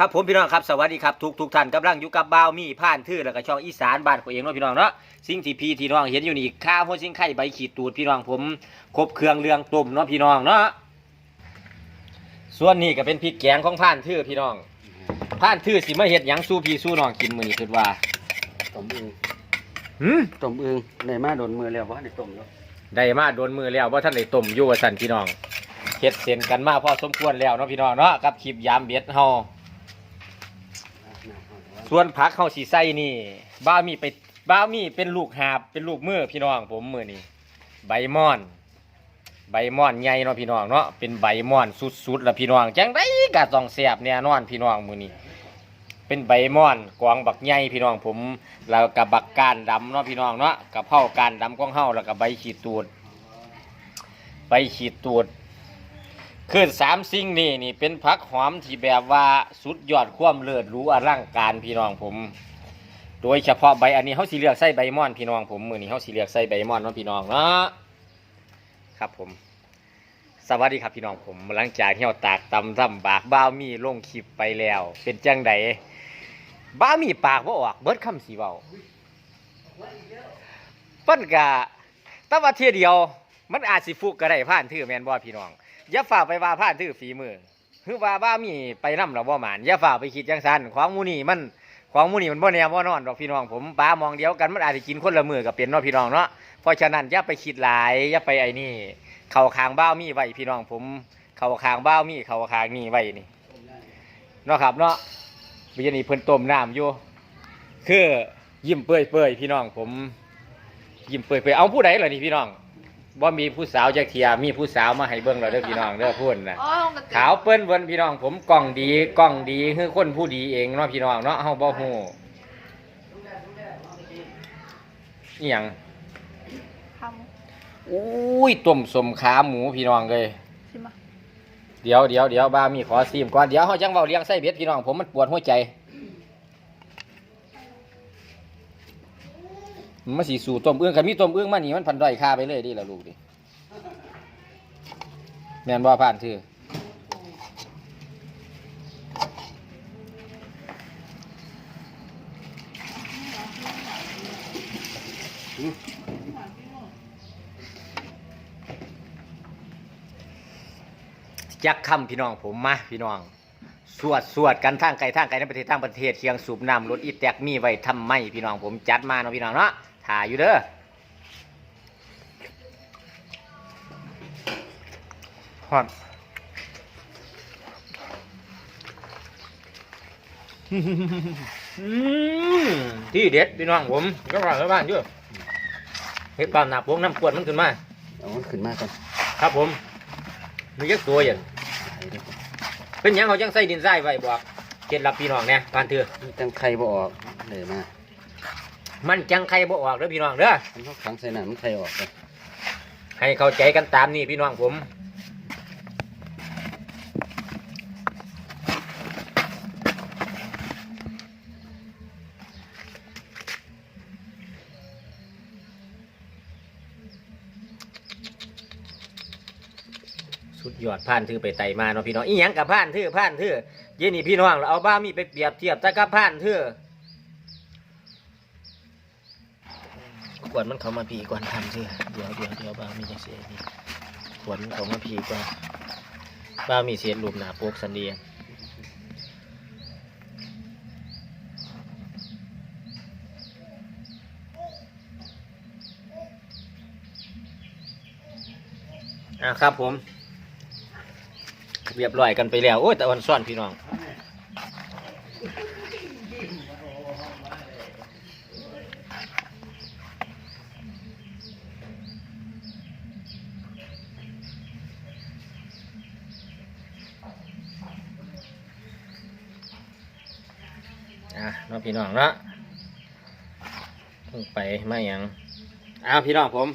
ครับผมพี่น้องครับสวัสดีครับทุกทุกท่านกำลังอยู่กับบ่าวมีผ่านทื่อแล้วก็ช่องอีสานบ้านของเองเนาะพี่น้องเนาะสิ่งที่พี่ที่น้องเห็นอยู่นี่ข้าวหัวซิงไข่ใบขีดตูดพี่น้องผมครบเครื่องเรืองต้มเนาะพี่น้องเนาะส่วนนี้ก็เป็นพริกแกงของผ่านทื่อพี่น้องผ่านทื่อสิมาเฮ็ดหยังสู้พี่สู้น้องกินมื้อนี้คิดว่าต้มอึงหืมต้มอึงในมาโดนมือแล้วว่าในต้มแล้วได้มาโดนมือแล้วว่าท่านได้ต้มอยู่ว่าสั่นพี่น้องเฮ็ดเสร็จกันมาพอสมควรแล้วเนาะพี่น้องเนาะกับคลิปยามเบ็ดเฮา ส่วนผักเข้าสีไส้นี่ บ้ามีไปบ้ามีเป็นลูกหาบเป็นลูกมือพี่น้องผมมือนี่ใบม่อน ใบม่อนใหญ่เนาะพี่น้องเนาะเป็นใบม่อนสุดๆแล้วพี่น้องจังได้กะต้องแซ่บแน่นอนพี่น้องมือนี้เป็นใบม่อนกวางบักใหญ่พี่น้องผมแล้วกับบักกานดำเนาะพี่น้องเนาะกับเผากานดำของเฮาแล้วก็ใบขีดตูดใบขีดตูด คือสามสิ่งนี่นี่เป็นผักหอมที่แบบว่าสุดยอดความเลิศหรู้อลังการพี่น้องผม โดยเฉพาะใบอันนี้เขาสีเลือกใส่ใบม่อนพี่น้องผมมือนี้เขาสีเลือกใส่ใบม่อนเนาะพี่น้องเนาะครับผม สวัสดีครับพี่น้องผมหลังจากที่เราตากตำร่ำบากบ้าวมีลงคลิปไปแล้ว เป็นจังไดบ้าวมีปากว่าออกเบิดคำสีเบาเปิ้นกะแต่ว่าเทียเดียว มันอาจสิฟุกก็ได้ผ่านถือแมนบ่พี่น้อง อย่าฝ่าไปว่าผ่านถือฝีมือคือว่าบ้ามีไปนำเราบ่หมานอย่าฝ่าไปคิดจังซันของมูนี่มันของมูนี่มันบ่แน่บ่นอนดอกพี่น้องผมป้ามองเดียวกันมันอาจจะกินคนละมือกับเป็นเนาะพี่น้องเนาะเพราะฉะนั้นอย่าไปคิดหลายอย่าไปไอ้นี่ เข่าคางบ้ามีไว้พี่น้องผม เข่าคางบ้ามีเข่าคางนี่ไว้นี่เนาะครับเนาะวิญญาณีเพิ่นต้มน้ำอยู่คือยิ้มเปื่อยเปื่อยๆพี่น้องผม ยิ้มเปื่อยเปื่อยๆเอาผู้ใดเหรอนี่พี่น้อง บ่มีผู้สาวจักเทียมีผู้สาวมาให้เบิ่งเราเด้อพี่น้องเด้อพูดนะอ๋อมันติดขาวเปิ้นเวินพี่น้อง ผมกล้องดีกล้องดีคือคนผู้ดีเองเนาะพี่น้องเนาะเฮาบ่ฮู้อีหยังทอุ้ยต้มสมขาหมูพี่น้องเลยำใช่ไหม เดี๋ยวเดี๋ยวเดี๋ยวบ้ามีขอซีมก่อนเดี๋ยวเฮาจังเว้าเลี้ยงไส้เบ็ดพี่น้องผมมันปวดหัวใจ มันสิสู่ต้มเอื้องคันมีต้มเอื้องมานี่มันพันด้อยค่าไปเลยดิล่ะลูกดิแม่นบ่ผ่านชื่อจักคำพี่น้องผมมาพี่น้อง สวดสวดกันทางไกลทางไกลในประเทศทางประเทศเคียงสูบน้ำรถอีแตกมีไว้ทำไมพี่น้องผมจัดมาเนาะพี่น้องเนาะ ถ่ายอยู่เด้อฮอนอืมที่เด็ดพี่น้องผมก็ว่าแล้วบ้านเยอะเฮ็ดบ้านหนักพวกน้ำกวดมันขึ้นมาเอามันขึ้นมาก่อนครับผมมีเยอะตัวอย่างเป็นหยังเขาจังใส่ดินทรายไว้บอกเคล็ดลับพี่น้องเนี่ยการเถือมันจังไข่บ่ออกเลยมา มันจังใครบ่ออกเด้อพี่น้องเด้อมันเขาขังใส่น้ำมันไข่ออกเลยให้เข้าใจกันตามนี่พี่น้องผม สุดยอดผ่านถือไปไต่มาเนาะพี่น้องอีหยังกับผ่านถือผ่านถือเย็นนี่พี่น้องเราเอาบ้ามีไปเปรียบเทียบแต่กับผ่านถือ วดมันเขามาผีก่อนทำเสิเดี๋ยวเดี๋ยวเดี๋ยวบ้ามีจะเสียนี่ขวดมันเขามาผีก่อนบ้ามีเสียรูปหนาโปกสันเดียอะครับผม เรียบร้อยกันไปแล้ว โอ้ยแต่วันซ่อนพี่น้อง อะ เน้องพี่น้องเนาะเพิ่งไปมาอย่างอ้าวพี่น้องผม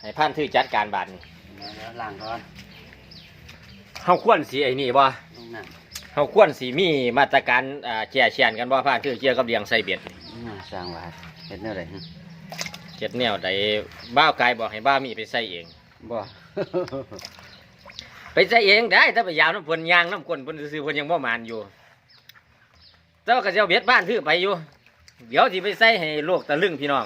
ให้พันทื่อจัดการบาทนี่แล้วล้างก่อนเฮาควรสีไอ้นี่บ่ลงน้เฮาควรสีมีมาตรการอ่าแก่เชียนกันบ่พันทื่อเกี่ยวกับเลี้ยงไส้เบ็ดำน่าสร้างว่าเห็นแนวไหนฮะเจ็ดแนวใดบ้าวกายบอกให้บ้ามีไปใส่เอง บ่ ไปใส่เองได้ถ้าไปยาวน้ำเพิ่นยางน้ำก้นเพิ่นซื้อๆเพิ่นยังบ่มานอยู่ เจ้าก็จะเอาเบ็ดบ้านถือไปอยู่ เดี๋ยวสิไปใส่ให้โลกตะลึงพี่น้อง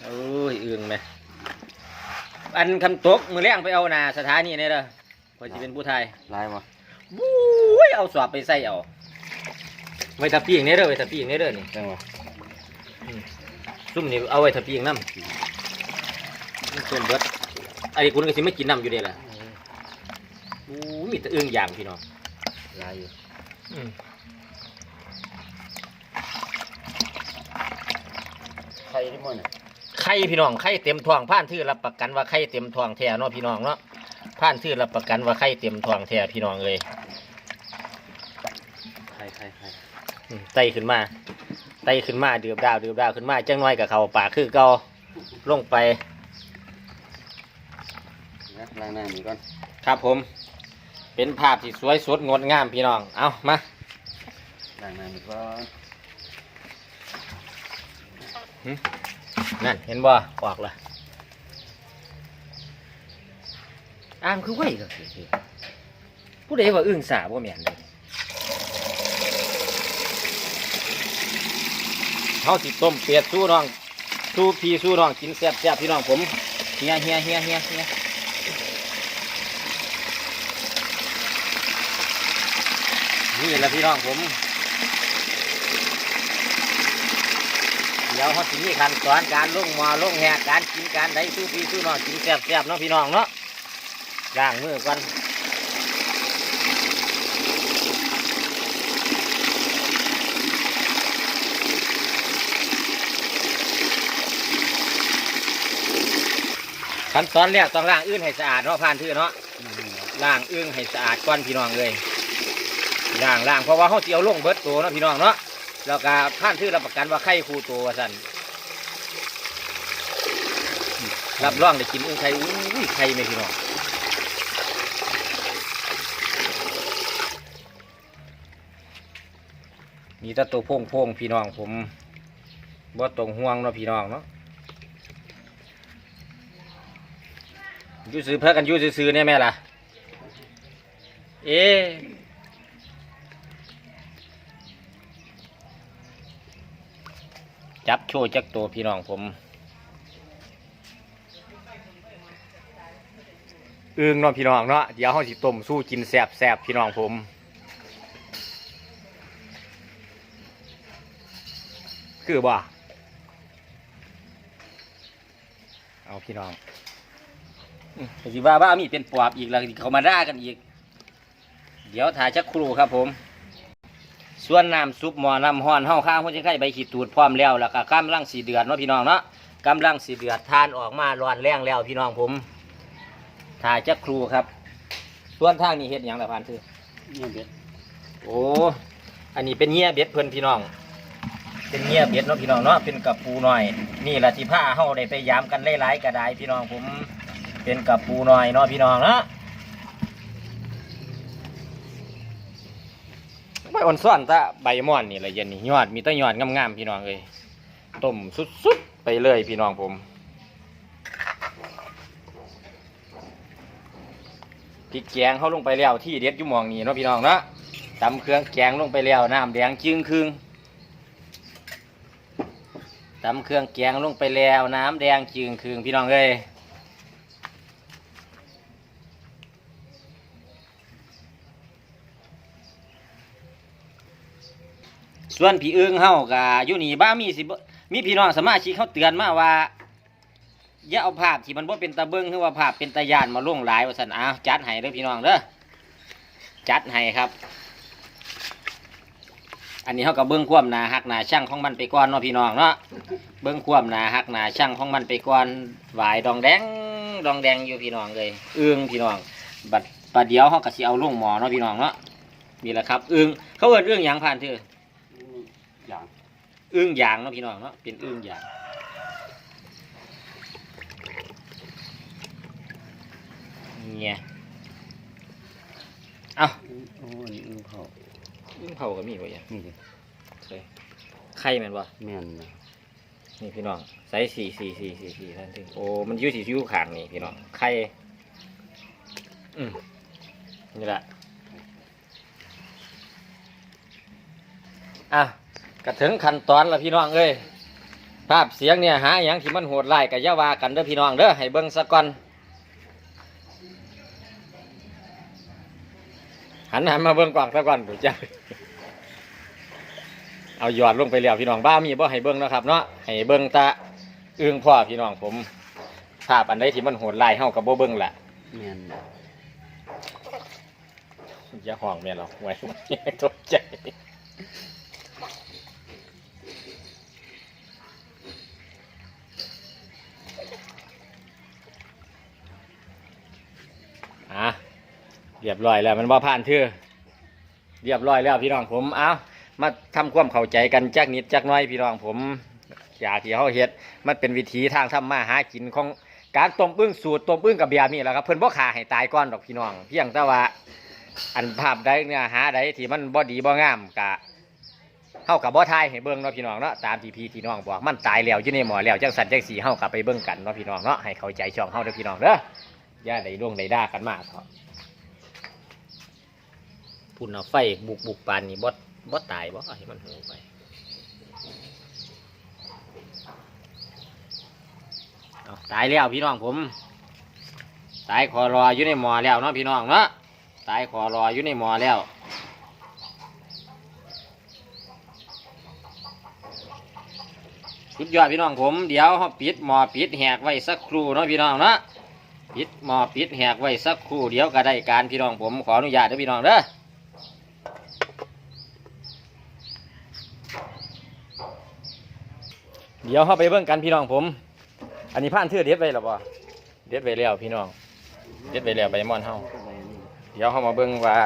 โอ้ยอึ่งไหมอันคำตกมือแรงไปเอาหนาสถานีนี่เด้อพอจะเป็นผู้ไทยลายบ่บู๊ยเอาสวบไปใส่เอาไว้ทับปีกนี่เด้อไว้ทับปีกนี่เด้อนี่จังบ่ซุ่มนี่เอาไว้ทับปีกน้ำมันส่วนเบิดไอ้คุณก็สิไม่กินน้ำอยู่เด้ล่ะบู๊ยมีแต่อึ่งอย่างพี่น้อง ลายอยู่ไข่ที่มันน่ะไข่พี่น้องไข่เต็มท้องผ่านทื่อรับประกันว่าไข่เต็มท้องแท้เนาะพี่น้องเนาะผ่านทื่อรับประกันว่าไข่เต็มท้องแท้พี่น้องเลยไข่ไข่ไข่อืมไต่ขึ้นมาไต่ขึ้นมาดื่มดาวดื่มดาวขึ้นมาจังน้อยกับเขาปากคือเก่าลงไปนะล้างหน้ามือก่อน ครับผม เป็นภาพที่สวยสดงดงามพี่น้อง เอามาล้างหน้ามือก่อนนั่นเห็นบ่ออกละอามคือไหวก็คือผู้ใดว่าอึ้งสาบ่แม่นเลยเฮาสิต้มเป็ดสู้น้องสู้พี่สู้น้องกินแซ่บๆพี่น้องผมเฮียเฮียเฮียเฮียเฮีย นี่แหละพี่น้องผมเดี๋ยวเขาสิมีขั้นตอนการลงหมอลงแหกการกินการได้สู้พี่สู้น้องกินแซ่บๆเนาะพี่น้องเนาะล้างมือก่อนขั้นตอนแรกต้องล้างอื่นให้สะอาดเนาะผ่านทื่อเนาะล้างอึ้งให้สะอาดก่อนพี่น้องเลย ล้างล้างเพราะว่าเขาสิเอาลงเบิดตัวเนาะพี่น้องเนาะแล้วก็ผ่านชื่อรับประกันว่าไข่คูตัวสันรับรองได้กินอึ้งไข่อุ้ยไข่ไหมพี่น้องมีแตะตัวพ่งพ่งพี่น้องผมบ่ตรงห่วงเนาะพี่น้องเนาะยูซื้อเพื่อกันยูซื้อเนี่ยแม่ล่ะ เอ๊ จับโชว์จักตัวพี่น้องผมอึ้งเนาะพี่น้องเนาะเดี๋ยวเขาสิต้มสู้กินแซ่บแซบๆพี่น้องผม คือบ่เอาพี่น้องอืมสิว่าบ้ามีเป็นปอบอีกแล้วเขามาด่ากันอีก เดี๋ยวถ่ายจักครูครับผม ส่วนน้ำซุปหมอน้ำห้อนเฮาข้างหัวใจไข่ใบขีดตูดพร้อมแล้วแล้วก็กำลังสีเดือดเนาะพี่น้องเนาะกำลังสีเดือดทานออกมาร้อนแรงแล้วพี่น้องผมถ่ายจักครูครับ ส่วนทางนี้เฮ็ดหยังละพานคือเนี่ยเบ็ดโอ้อันนี้เป็นเงี้ยเบ็ดเพื่อนพี่น้อง เป็นเงี้ยเบ็ดเนาะพี่น้องเนาะเป็นกับปูน้อย นี่ละที่ผ้าเฮาได้ไปยามกันหลายๆกระไดพี่น้องผม เป็นกับปูน้อยเนาะพี่น้องเนาะ ใบอ่อนซ่อนตะใบม่อนนี่ละเย็นนี่ยอดมีแต้ยอดงามๆพี่น้องเลยต้มสุดๆไปเลยพี่น้องผมพริกแกงเข้าลงไปแล้วที่เด็ดอยู่มองนี้เนาะพี่น้องเนาะตำเครื่องแกงลงไปแล้วน้ำแดงจึงครึ่งตำเครื่องแกงลงไปแล้วน้ำแดงจึงครึ่งพี่น้องเอ้ย ส่วนพี่เอิงเฮากะอยู่นี่บ้ามีสิบมีพี่น้องสมาชิกเขาเตือนมาว่าอย่าเอาภาพที่มันบ่เป็นตาเบิ้งคือว่าภาพเป็นตาย่านมาล่วงหลายว่าซั่นอ้าวจัดให้เด้อพี่น้องเด้อจัดให้ครับ อันนี้เฮาก็เบิ้งความหนาหักหนาช่างของมันไปก่อนเนาะพี่น้องเนาะเบิ้งความหนาหักหนาช่างของมันไปก่อนหวายดองแดงดองแดงอยู่พี่น้องเลยเอื้องพี่น้องบัดบัดเดียวเฮาก็สิเอาล่วงหมอเนาะพี่น้องเนาะนี่แหละครับเอื้องเขาเอิ้นเอื้องหยังผ่านเถอ อย่าง อึ้งยางเนาะพี่น้องเนาะเป็นอึ้งยางเนี่ยเอาโอ้ยอึ้งเขาอึ้งเผาก็มีบ่ยังนี่ดิเคยไข่แม่นบ่แม่นนะนี่พี่น้องใส่สี่สี่สี่สี่สี่ท่านถึงโอ้มันอยุ่สีอยู่ข้างนี่พี่น้องไข่อืมนี่แหละอะ ก็ถึงขั้นตอนแล้วพี่น้องเอ้ยภาพเสียงเนี่ยหาอหย่างที่มันโหดร้ายกับย่าว่ากันเด้อพี่น้องเด้อให้เบิ่งซะก่อนหันหันมาเบิ่งกล่องซะก่อนดูจ้าเอาหยอดลงไปแล้วพี่น้องบ้ามีบ่ให้เบิ่งเนาะครับเนาะให้เบิ่งตาอึ้งพ่อพี่น้องผมภาพอันใดที่มันโหดร้ายเฮากับบ่เบิ่งล่ะแม่นอย่าห่วงแม่หรอกไว้ตกใจ อะเรียบร้อยแล้วมันว่าผ่านเถือเรียบร้อยแล้วพี่น้องผมเอามาทำความเข้าใจกันจักนิดจักน้อยพี่น้องผมอยากที่เขาเฮ็ดมันเป็นวิธีทางทำมาหากินของการต้มอึ้งสูตรต้มอึ้งกับเบียร์นี่แหละครับเพิ่นบ่ขาให้ตายก่อนดอกพี่น้อง เพียงแต่ว่าอันภาพใดเนื้อหาใดที่มันบ่ดีบ่งามกะเฮากับบ่ทายให้เบิ่งเนาะพี่น้องเนาะตามที่พี่ที่น้องบอกมันตายแล้วอยู่ในหมอแล้วจังสันจังสีเฮากับไปเบิ่งกันเนาะพี่น้องเนาะให้เข้าใจช่องเฮาเด้อพี่น้องเด้อ ย่าได้ร่วงได้ด่ากันมากเถอะพุ่นเอาไฟบุกบุกปานนี่บ่บ่ตายบ่ให้มันหูไปตายแล้วพี่น้องผม ตายคอรออยู่ในหมอแล้วเนาะพี่น้องเนาะตายขอรออยู่ในหมอแล้วสุดยอดพี่น้องผม เดี๋ยวเราปิดหมอปิดแหกไว้สักครู่เนาะพี่น้องเนาะ ปิดหมอปิดแหกไว้สักครู่เดี๋ยวก็ได้การพี่น้องผมขออนุญาตเด้อพี่น้องเด้อเดี๋ยวเราไปเบิ่งกันพี่น้องผม อันนี้ผ่านเทือเด็ดไว้หรอปะเด็ดไว้แล้วพี่น้องเด็ดไว้แล้วใบมอนเฮาเดี๋ยวเข้ามาเบิ่งว่า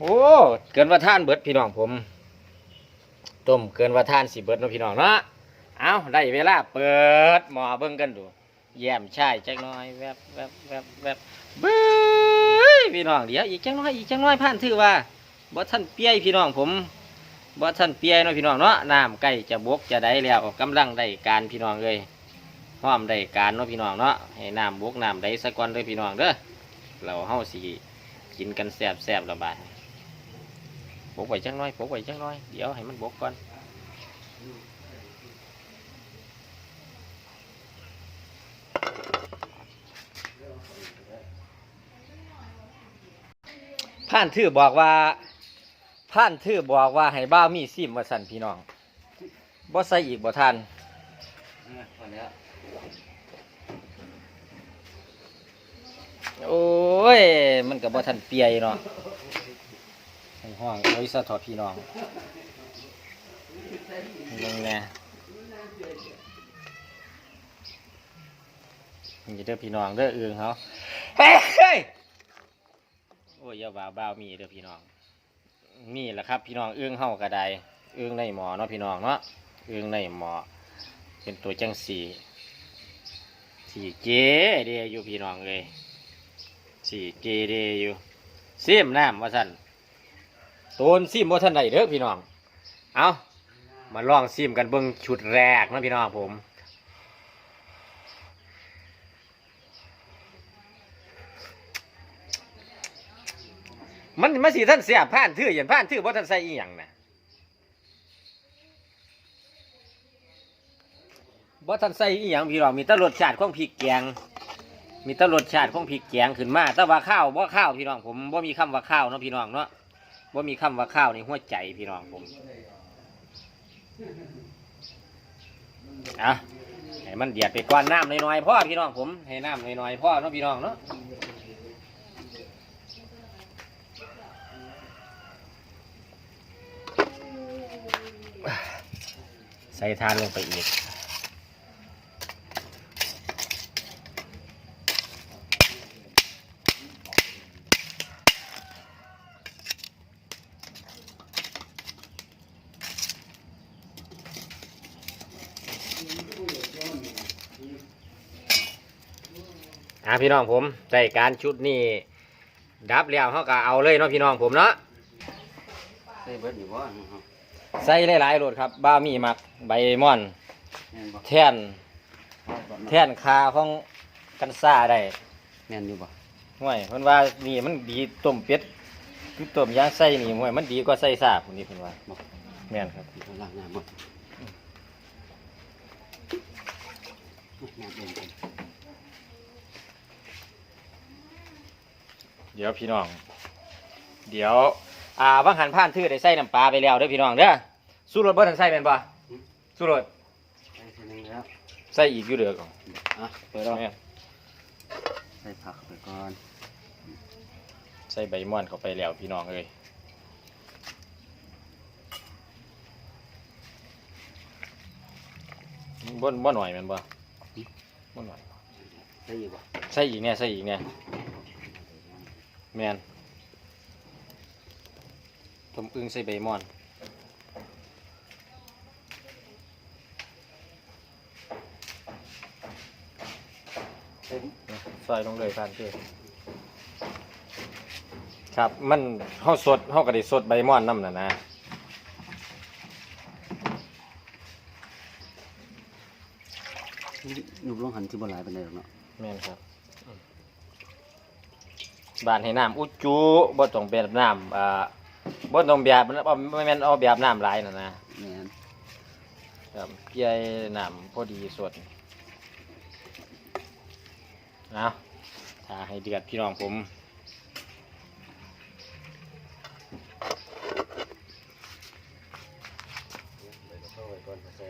โอ้เกินว่าท่านเบิดพี่น้องผมต้มเกินว่าท่านสิเบิดเนาะพี่น้องเนาะเอาได้เวลาเปิดหม้อเบิ่งกันดู แย้มใช่จักน้อยแวบแวบแวบแวบเบ้ยพี่น้องเดี๋ยวอีกจังน้อยอีกจังน้อยผ่านถือว่าบ่ท่านเปียพี่น้องผมบ่ท่านเปียเนาะพี่น้องเนาะน้ำใกล้จะบกจะได้แล้วกำลังได้การพี่น้องเลยพร้อมได้การเนาะพี่น้องเนาะให้น้ำบกน้ำได้สักก่อนเลยพี่น้องเด้อเราเฮาสิกินกันแซบแซบระบาดบกไว้จังน้อยบกไว้จังน้อยเดี๋ยวให้มันบกก่อน ผ่านทื่อบอกว่าผ่านทื่อบอกว่าให้บ้ามีซิมมาสั่นพี่น้องบ่ใส่อีกบ่ทานโอ้ย มันกับบ่ทันเปียเนาะห้องโอ้ยสะทอพี่น้องยังไง นี่เด้อพี่น้องเด้อเอืองเขาเฮ้ยเฮ้ยโอ้ยอย่าบ่าวบ่าวมีเด้อพี่น้อง มีแหละครับ พี่น้องเอื้องเฮากระไดเอื้องในหมอเนาะพี่น้องเนาะเอื้องในหมอเป็นตัวจังสีสีเจเดียอยู่พี่น้องเลยสี่เกเรอยู่ซิมน้ำว่าท่านโตนซิมว่าท่านใดเด้อพี่น้อง เอามาลองซิมกันเบิ้งชุดแรกนะพี่น้องผม มันมาสีท่านเสียผ่านทื่ออย่างผ่านทื่อว่าท่านใส่อีหยังนะว่าท่านใส่อีหยังพี่น้องมีแต่รสชาติของพริกแกง มีแตรสชาติของพริกแกงขึ้นมาแต่ว่าข้าวว่าข้าวพี่น้องผมว่ามีคำว่าข้าวเนาะพี่น้องเนาะว่ามีคำว่าข้าวในหัวใจพี่น้องผมอะให้มันเดือดไปก่อนน้ำน้อยๆพ่อพี่น้องผมให้น้ำน้อยๆพ่อเนาะพี่น้องเนาะ ใส่ทานลงไปอีก อ่าพี่น้องผมได้การชุดนี้ดับแล้วเขาก็เอาเลยเนาะพี่น้องผมเนาะ ใส่เบิดอยู่บ่น ใส่หลายๆรสครับบ้ามีมักใบม่อนแม่นบ่แท่นแท่นคาของกันซ่าได้แม่นอยู่บ่ห่วยเพิ่นว่านี่มันดีต้มเป็ดคือต้มย่างไส้นี่ห่วยมันดีกว่าไส้ซาบคนนี้เพิ่นว่าบอกแม่นครับเอาล้างน้ำหมดน้ำเย็นกันเดี๋ยวพี่น้อง เดี๋ยว อ่าว่างหันผ่านทื่อได้ใส่น้ำปลาไปแล้วเด้อพี่น้องเด้อสู้รสบ่ทันใส่แม่นบ่สู้รสใส่ทีนึงแล้วใส่อีกอยู่เด้อก่อนอะเปิดแล้วแม่นใส่ผักไปก่อนใส่ใบม่อนเข้าไปแล้วพี่น้องเอ้ยบ่บ่หน่อยแม่นบ่บ่หน่อยใส่อีกบ่ใส่อีกเนี่ยใส่อีกเนี่ยแม่น ต้มอึ่งใส่ใบม่อนใส่ดิซอยลงเลยผ่านเพื่อครับ มันเฮาสดเฮาก็ได้สดใบม่อนนำน่ะนะหนูลองหันที่บ่หลายปานใดหรอกเนาะแม่นครับบ้านให้น้ำอุจจุบ่ต้องแบบน้ำอ่า บ่ต้องแบบบ่แม่นเอาแบบน้ำหลายน่ะนะแม่นครับเกียยน้ำพอดีสดเอาถ้าให้เดือดพี่น้องผมเข้าไว้ก่อนใส่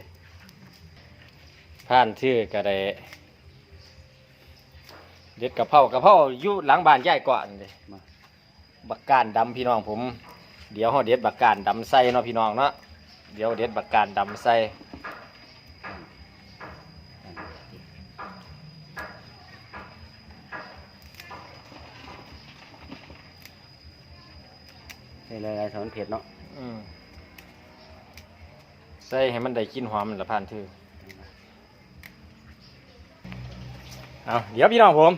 ผ่านชื่อก็ได้เด็ดกะเพรากะเพราอยู่หลังบ้านยายก่อนเลยมาบักการดำพี่น้องผม เดี๋ยวเฮาเด็ดบักการดำใส่เนาะพี่น้องเนาะเดี๋ยวเด็ดบักการดำใส่ใส่หลายๆสอนเผ็ดเนาะอืมใส่ให้มันได้กลินหอมนั่นละผ่านชื่อเอาเดี๋ยวพี่น้องผม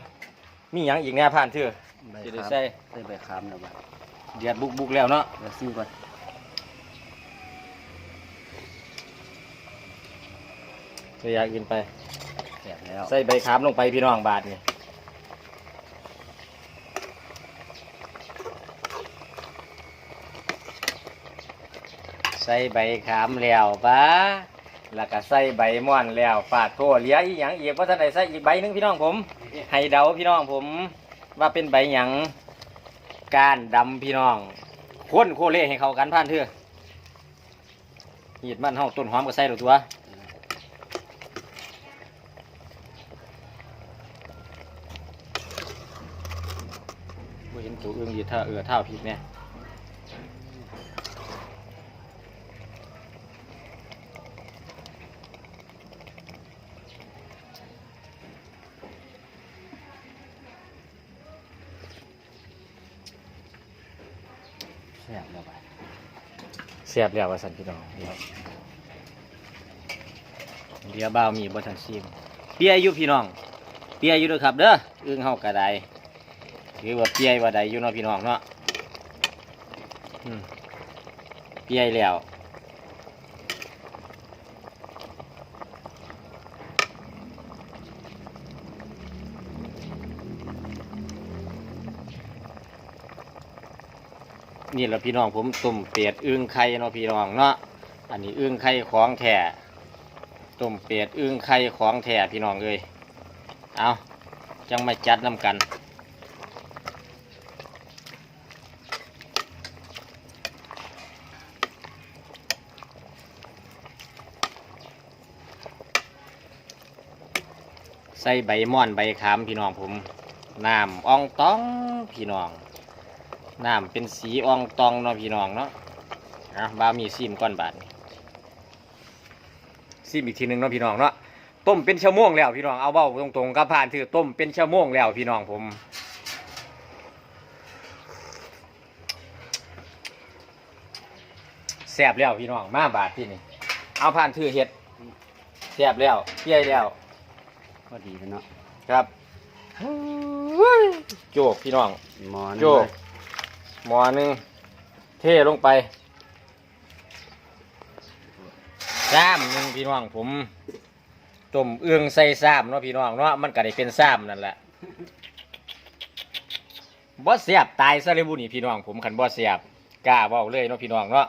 มีหยังอีกแน่ผ่านชื่อใบสิได้ขามใส่ ใส่ใบขามแล้วบ่ เดือดบุกๆแล้วเนาะเดี๋ยวซิมก่อนเดี๋ยวอยากกินไปแซ่บแล้วใส่ใบขามลงไปพี่น้องบาทนี่ใส่ใบขามแล้วปะแล้วก็ใส่ใบม่อนแล้วฝาดโทเหลียอีหยังอีกว่าท่านใดใส่อีกใบหนึงพี่น้องผม ให้เดาพี่น้องผม ว่าเป็นใบหยัง การดำพี่น้องข้นโคเล่ให้เขากันผ่านเถอะหีดมันเฮาต้นหอมก็ใส่หรอตัวบ่เห็นตัวเอื้องดีท่าเอือเท่าผิดเนี่ย ซ่บแล้วบ่เสียบแล้วว่าสันพี่น้องเดี๋ยวเดี๋ยวบ้าวมีบ่ทันซีมเปียอยู่พี่น้องเปียอยู่เด้วยครับเด้อเอื้องเฮากระไดหรือว่าเปียว่าใดอยู่เนาะพี่น้องเนาะอืมเปียแล้ว นี่แหละพี่น้องผมต้มเป็ดอึ่งไข่เนาะพี่น้องเนาะอันนี้อึ่งไข่ของแท้ต้มเป็ดอึ่งไข่ของแท้พี่น้องเอ้ยเอาจังมาจัดน้ำกันใส่ใบม่อนใบขามพี่น้องผมน้ำอ่องต้องพี่น้อง น้ำเป็นสีอ่องตองเนาะพี่น้องเนาะอะบ้าวมีซิมก้อนบาทนี่ซิมอีกทีหนึ่งเนาะพี่น้องเนาะต้มเป็นชั่วโมงแล้วพี่น้องเอาเบ้าตรงๆกับผ่านถือต้มเป็นชั่วโมงแล้วพี่น้องผมแซ่บแล้วพี่น้องมาบาทที่นี่เอาผ่านถือเห็ดแซ่บแล้วเปี้ยแล้วพอดีแล้วเนาะครับโจกพี่น้องหมอนโจก หมอหนึ่งเทลงไปซ้ำหนึ่งพี่น้องผมต้มเอื้องใส่ซ้ำเนาะพี่น้องเนาะมันก็ได้เป็นซ้ำนั่นแหละบ่เสียบตายซะเลยบุนี่พี่น้องผมขันบ่เสียบกล้าเว้าเลยเนาะพี่น้องเนาะ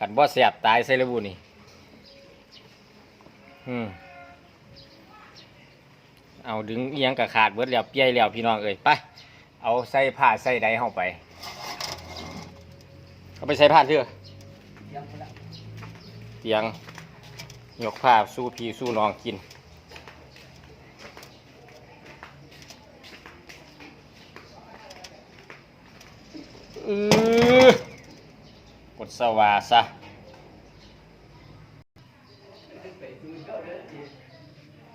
ขันบ่เสียบตายซะเลยบุนี่อืมเอาดึงเอียงกับขาดเบิดแล้วเปียแล้วพี่น้องเอ้ยไป เอาใส่ผ้าใส่ใดเข้าไป เอาไปใส่ผ้าเถอะเตียงยกผ้าสู้พี่สู้น้องกิน อือกดสวาซะ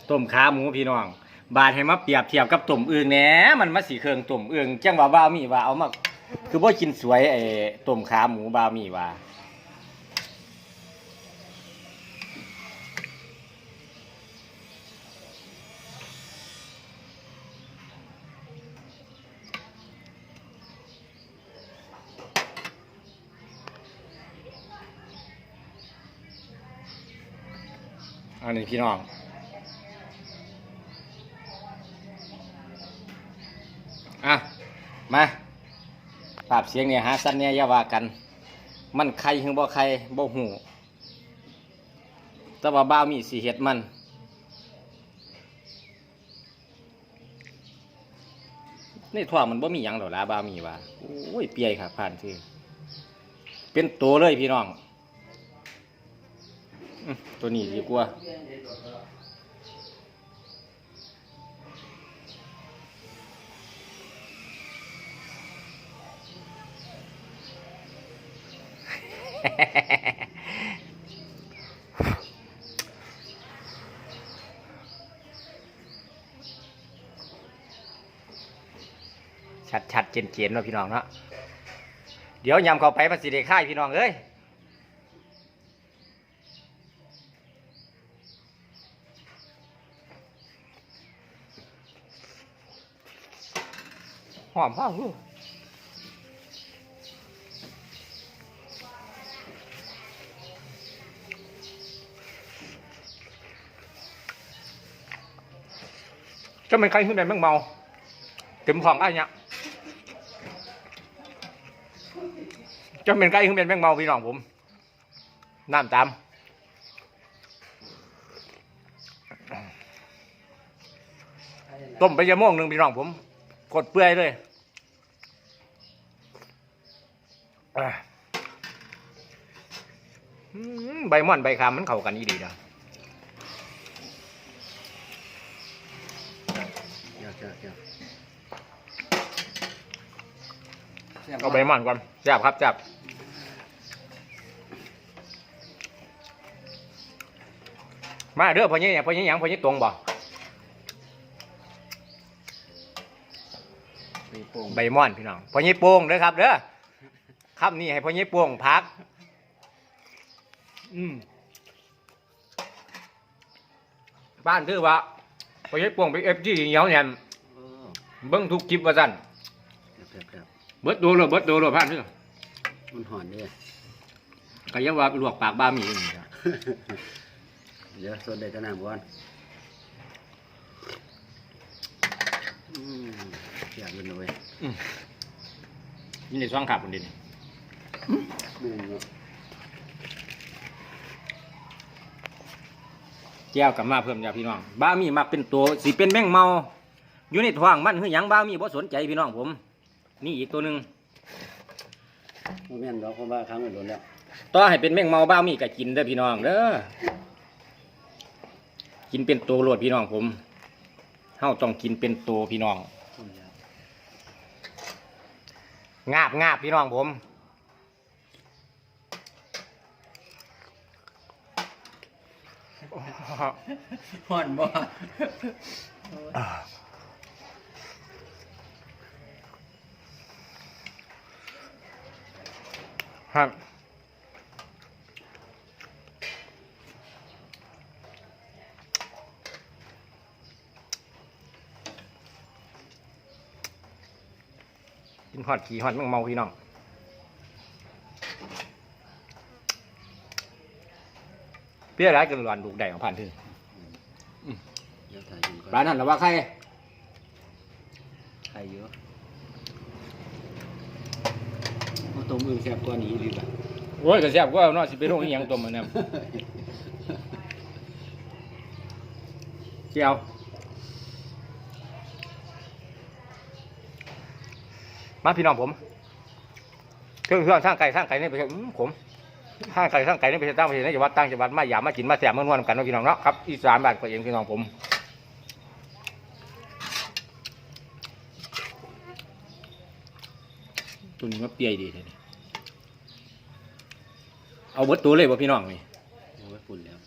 ต้มขาหมูพี่น้อง บาดให้มาเปรียบเทียบกับต้มอึ่งแหน่มันมาสีเครืองต้มอึ่งจังว่าบ้าวมีว่าเอามา คือบ่กินสวยไอ้ต้มขาหมูบ้าวมีว่าอันนี้พี่น้องอะ มา ปราบเสียงเนี่ยหาสั้นเนี่ยอย่าว่ากัน มันใครหึงบ่ใครบ่หูแต่ว่าบ้าวมีสีเห็ดมัน ในท้องมันบ่มีหยังดอกละบ้าวมีว่าโอ้ยเปียค่ะผ่านคือเป็นตัวเลยพี่น้อง ตัวนี้ดีกว่า ชัดชัดๆเจนเจนๆเนาะพี่น้องเนาะเดี๋ยวยำเข้าไปมันสิได้ค่ายพี่น้องเอ้ยหอมพ่อ จะเป็นใครขึ้นไปแม่งเมาเต็มของไอ้เนี่ยจะเป็นใครขึ้นเป็นแม่งเมาพี่น้องผมน้ำตามต้มไปจะม่วงหนึ่งพี่น้องผม กดเปื่อยเลยใบม่อนใบคามมันเข้ากันอีดีนะ เดี๋ยวเดี๋ยวเดี๋ยว เอาใบม่อนก่อนจับครับจับมาเด้อพ่อเนี่ยพ่อเนี่ยหยังพ่อเนี่ยตรงบ่ไปโป่งใบม่อนพี่น้องพ่อเนี่ยโป่งเด้อครับเด้อคำนี้ให้พ่อเนี่ยโป่งพัก อืมบ้านคือว่าพ่อเนี่ยโป่งไปเอฟจีเหนียวเนี่ยโอ้เบิ้งทุกคลิปว่าสั่นเดี๋ยวเดี๋ยวเดี๋ยว เบิดดูเลยเบิดดูเลยผ่านเด้อมันหอนเนี่ยก็ยังว่าลวกปากบ้ามีอยู่นี่จ้ะเดี๋ยวสดได้ตะน้ำก่อนอืมอยากเป็นเลยนี่ในช่องขับคนเดียวนี่แม่นเนาะแก้วกับมาเพิ่มจ้าพี่น้อง บ้ามีมักเป็นตัวสิเป็นแมงเมา อยู่ในท้องมันคือหยังบ้ามีบ่สนใจพี่น้องผม นี่อีกตัวหนึ่งบ่แม่นดอกเพราะว่าครั้งมันโดนแล้วต่อให้เป็นแมงเมาบ้ามีก็กินเด้อพี่น้องเด้อกินเป็นตัวโลดพี่น้องผมเฮาต้องกินเป็นตัวพี่น้องอืมแล้วงาบงาบพี่น้องผมหอนบ่ ครับกินหอดขี่หอดแมังเมาพี่น้องเปี้ยร้ายกันหลอนลูกแดงของผ่านถึงเดี๋ยวถ่ายกินก่อนร้านนั้นหรือว่าใคร ใครอยู่ ต้มอึ่งแซ่บกว่านี้ดีกว่าโอ้ยก็แซ่บกว่าเนาะสิไปโรงอีหยังตัวมันเนี่ยเจียวมาพี่น้องผมเครื่องเครื่องสร้างไก่สร้างไก่ในประเทศอืมผมสร้างไก่สร้างไก่ในประเทศต่างประเทศในจังหวัดต่างจังหวัดมาหยามมากินมาแซ่บมานวลกันเนาะพี่น้องเนาะครับอีสานบ้านตัวเองพี่น้องผมตัวนี้ว่าเปียดีเลยนี่ เอาเบิดตัวเลยบ่พี่น้องนี่โอ้ยฝุ่นแล้ว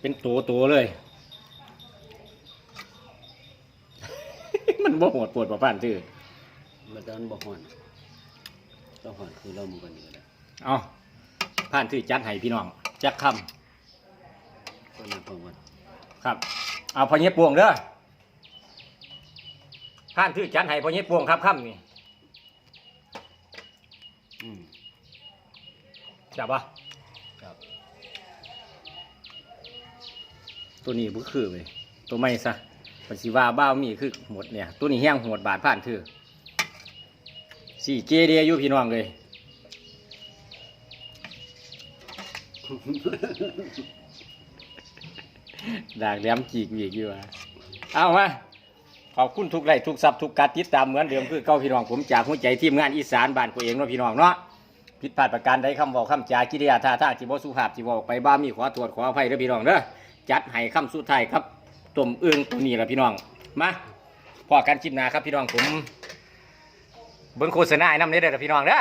เป็นตัวตัวเลย มันบ่โหดปวดประปานซื่อมันตอนบ่ฮ้อนต้องฮ้อนคือเรามือกันนี่ก็ได้เอาผ่านซื่อจัดให้พี่น้องจักคก็นั่งฟังวันำครับ เอาพอเย็บปวงเด้อผ่านซื่อจัดให้พอเย็บปวงครับค่ำนี่ อืม จับปะครับตัวนี้บ่คือเว้ยตัวไม่ซะปันสิว่าบ้าวมีคือหมดเนี่ย ตัวนี้แห้งโหดบาดผ่านคือสี่เจเดียอยู่พี่น้องเลยดากแหลมจีกวีกอยู่ว่าเอามาขอบคุณทุกไลค์ทุกซับทุกการติดตามเหมือนเดิมคือเก้าพี่น้องผมจากหัวใจทีมงานอีสานบ้านตัวเองเนาะพี่น้องเนาะ ผิดพลาดประการใดคำบอกคำจากิริยาท่าทางจิบสุภาพจิบออกไปบ้ามีขอตรวจขออภัยเด้อพี่น้องเด้อจัดให้คำสุดท้ายครับต้มอึ่งตัวนี้ละพี่น้องมาพอกันจิมนาครับพี่น้องผมเบิ้งโฆษณาให้น้ำเด้อเด้อพี่น้องเด้อ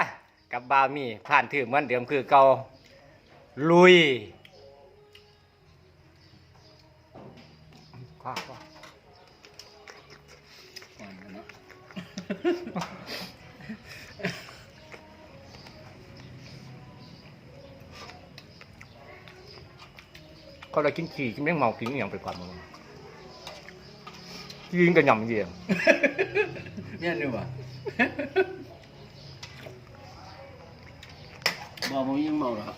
กับบามีผ่านถือเหมือนเดิมคือเก่าลุยว้าวว้าว ก่อนกัน เนาะเขาเลยกินขี่กินแมงเมากินอหย่างไปก่อนมึงกินกันหย่ำเดียวเนี่ยนี่ว่ะบ่บ่ยังเมาหรอก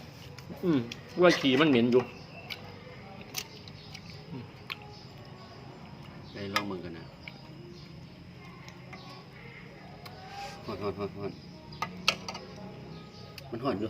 อืมว่าขี่มันเหม็นอยู่ไปลองมึงกันนะฮ้อนฮ้อนฮ้อนฮ้อนมันฮ้อนอยู่